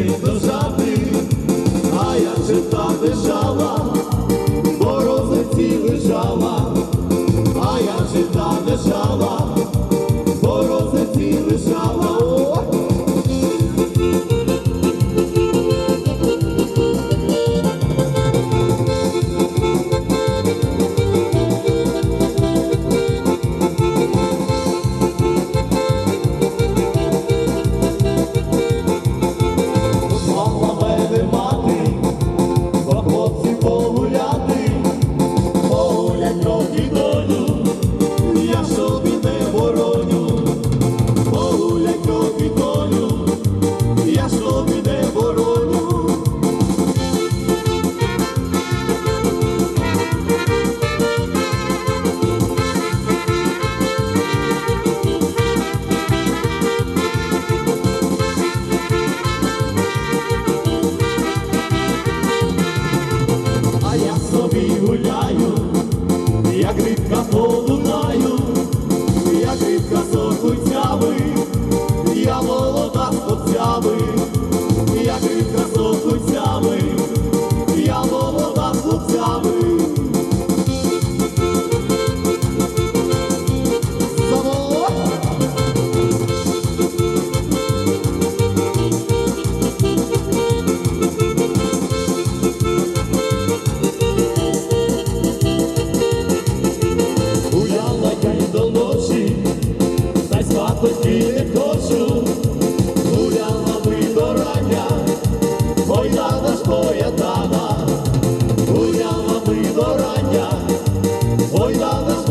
мені дожати, а я чита дишала, морози лежала, а я чита дишала. But God Поспіти косу, гуляла ми до рання, война споятана, гуляла ми до рання, война нас.